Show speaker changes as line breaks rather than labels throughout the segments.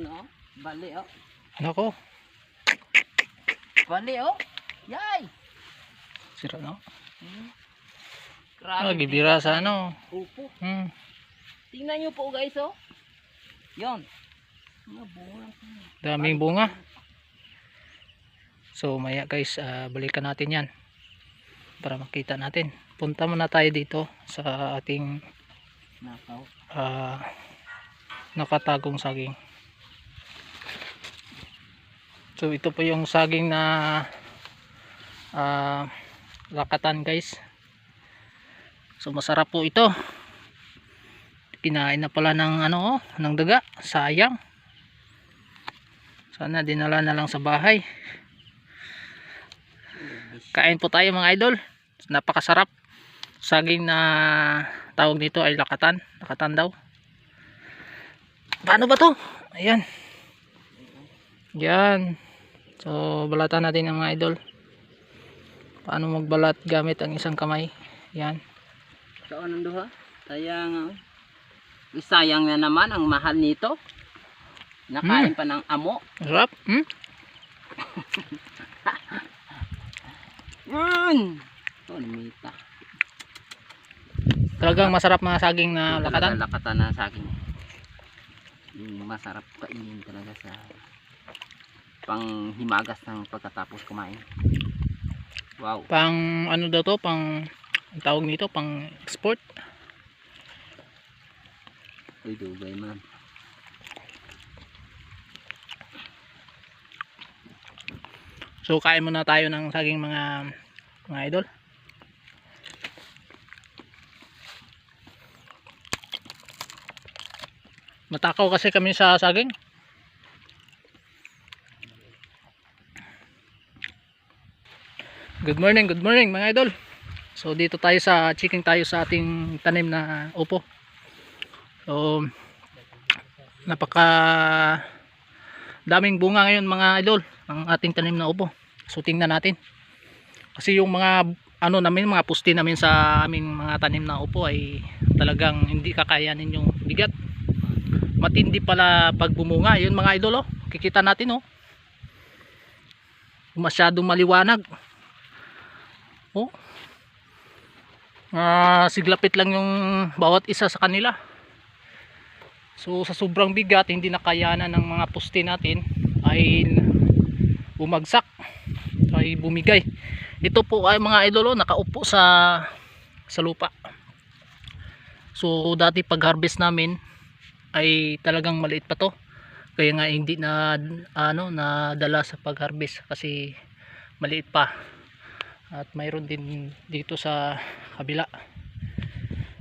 No? Bali oh.
Nako,
Bali oh. Yay!
sira no.
Hmm.
Ah,
Grabe.
gibira sa ano.
Upo.
Hmm.
Tingnan nyo po guys oh. Yon.
Daming bunga. So maya guys, ah, balikan natin yan. Para makita natin. Punta muna tayo dito sa ating ah, nakatagong saging. So ito po yung saging na ah, lakatan guys. So masarap po ito. Kinain na pala ng ano oh, ng daga, sayang. Sana dinala na lang sa bahay. Kain po tayo mga idol. Napakasarap. Saging na tawag nito ay lakatan. Lakatan daw. Paano ba to? Ayan. Yan. So, balatan natin ang mga idol. Paano magbalat gamit ang isang kamay. Yan.
Saan ang duha? Sayang oh. Sayang na naman ang mahal nito. Nakain pa ng amo.
Sarap. Hmm?
Mm. Oh, limita.
Talagang masarap mga saging na lakatan.
Lakatan na sa akin. Yung masarap kainin talaga sa pang himagas ng pagkatapos kumain. Wow.
Pang ano daw to? Pang ang tawag nito? Pang export.
Uy, dugay man.
So, kain muna tayo ng saging mga mga idol. Matakaw kasi kami sa saging. Good morning, good morning mga idol. So dito tayo sa chicken tayo sa ating tanim na upo. So napaka daming bunga ngayon mga idol ang ating tanim na upo. So tingnan natin. Kasi yung mga ano namin mga pusti namin sa aming mga tanim na upo ay talagang hindi kakayanin yung bigat. Matindi pala pag bumunga. Yun mga idol oh. Kikita natin oh. Masyadong maliwanag. Oh. Ah, siglapit lang yung bawat isa sa kanila. So sa sobrang bigat, hindi nakayanan ng mga puste natin ay bumagsak ay bumigay. Ito po ay mga idolo nakaupo sa sa lupa. So dati pag harvest namin ay talagang maliit pa to. Kaya nga hindi na ano nadala sa pag harvest kasi maliit pa at mayroon din dito sa kabila.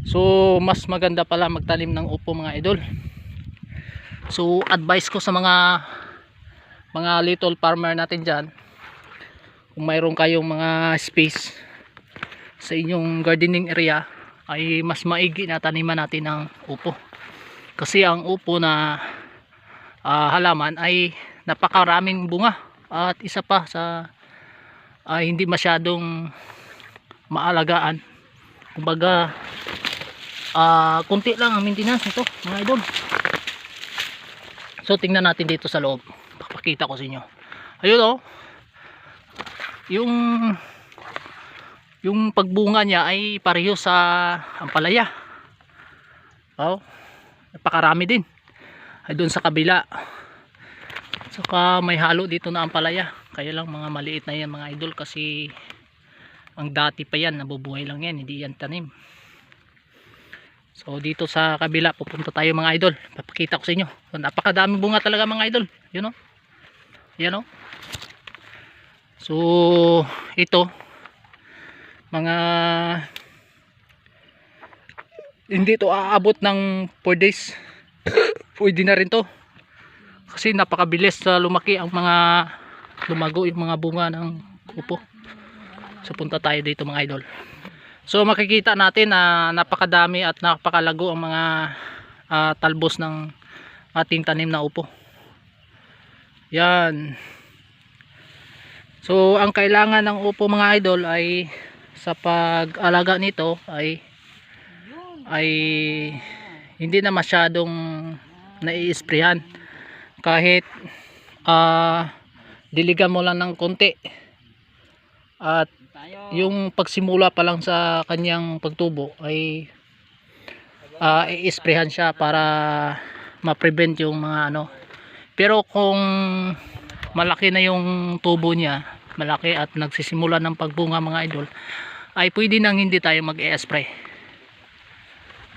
So mas maganda pala magtanim ng upo mga idol. So advice ko sa mga mga little farmer natin dyan kung mayroon kayong mga space sa inyong gardening area ay mas maigi na taniman natin ng upo. Kasi ang upo na ah, halaman ay napakaraming bunga. At isa pa sa ay hindi masyadong maalagaan. Kumbaga ah kunti lang ang maintenance nito mga idol. So tingnan natin dito sa loob. Papakita ko sa inyo. Ayun oh. Yung yung pagbunga niya ay pareho sa ampalaya. Oh napakarami din. Ay doon sa kabila. Saka may halo dito na ampalaya kaya lang mga maliit na yan mga idol kasi ang dati pa yan nabubuhay lang yan hindi yan tanim. So dito sa kabila pupunta tayo mga idol. Papakita ko sa inyo. So, napakadaming bunga talaga mga idol. Yun o yan o so ito mga hindi to aabot ng 4 days. Pwede na rin to. Kasi napakabilis sa lumaki ang mga lumago yung mga bunga ng upo. So punta tayo dito mga idol. So makikita natin na napakadami at napakalago ang mga ah, talbos ng ating tanim na upo. Yan. So ang kailangan ng upo mga idol ay sa pag-alaga nito ay ay hindi na masyadong nai-sprayhan kahit ah diligan mo lang ng konti. At yung pagsimula pa lang sa kanyang pagtubo ay uh, i-sprayhan siya para ma-prevent yung mga ano. Pero kung malaki na yung tubo niya malaki at nagsisimula ng pagbunga mga idol ay pwede nang hindi tayo mag-e-spray.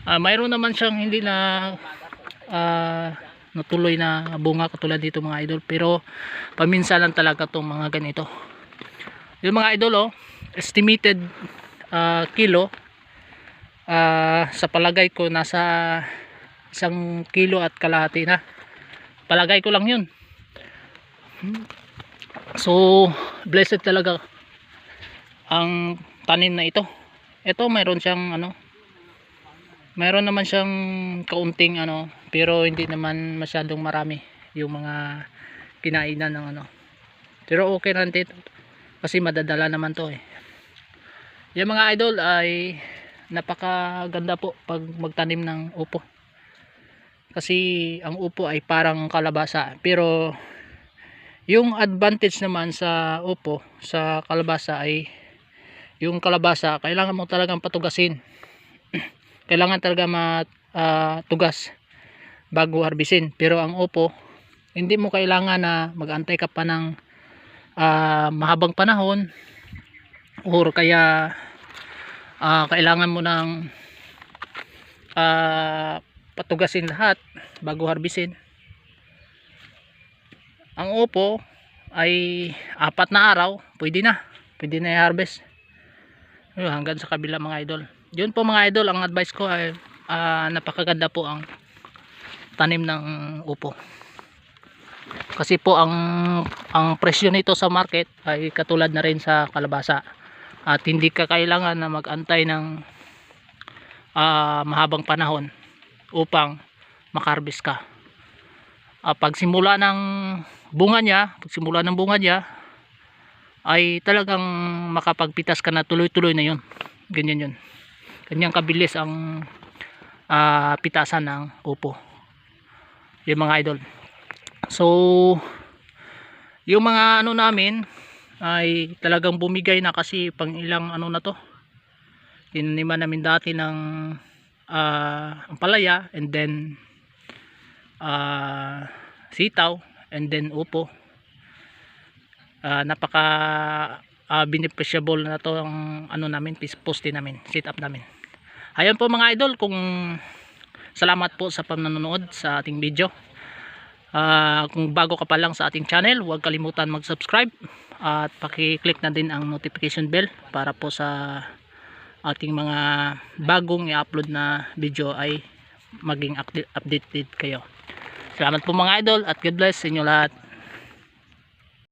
Ah, mayroon naman siyang hindi na ah, natuloy na bunga katulad dito mga idol. Pero paminsan lang talaga tong mga ganito. Yung mga idol oh estimated ah, kilo ah, sa palagay ko nasa isang kilo at kalahati na. Palagay ko lang yun. So blessed talaga ang tanim na ito. Ito mayroon siyang ano mayroon naman siyang kaunting ano pero hindi naman masyadong marami yung mga kinainan ng ano. Pero okay lang dito. Kasi madadala naman to eh. Yung mga idol ay napakaganda po pag magtanim ng upo. Kasi ang upo ay parang kalabasa. Pero yung advantage naman sa upo sa kalabasa ay yung kalabasa kailangan mo talagang patugasin. Kailangan talaga matugas bago harbisin. Pero ang upo hindi mo kailangan na magantay ka pa ng ah, mahabang panahon or kaya ah, kailangan mo ng ah, patugasin lahat bago harbisin. Ang upo ay apat na araw pwede na. Pwede na i-harvest. Hanggang sa kabila mga idol. Yun po mga idol ang advice ko ay ah, napakaganda po ang tanim ng upo. Kasi po ang ang presyo nito sa market ay katulad na rin sa kalabasa. At hindi ka kailangan na magantay ng ah, mahabang panahon upang makarbis ka. Ah, pagsimula ng bunga niya pagsimula ng bunga niya ay talagang makapagpitas ka na tuloy-tuloy na yun. Ganyan yun. Ganyan kabilis ang ah, pitasan ng upo yung mga idol. So yung mga ano namin ay talagang bumigay na kasi pang ilang ano na to. Tinaniman namin dati ng ah, ampalaya and then ah, sitaw and then upo. Ah, napaka ah, beneficiable na to ang ano namin poste namin sit up namin. Ayun po mga idol kung salamat po sa panonood sa ating video. Ah, kung bago ka pa lang sa ating channel huwag kalimutan mag subscribe at paki-click na din ang notification bell para po sa ating mga bagong i-upload na video ay maging update- updated kayo. Salamat po mga idol at God bless sa inyo lahat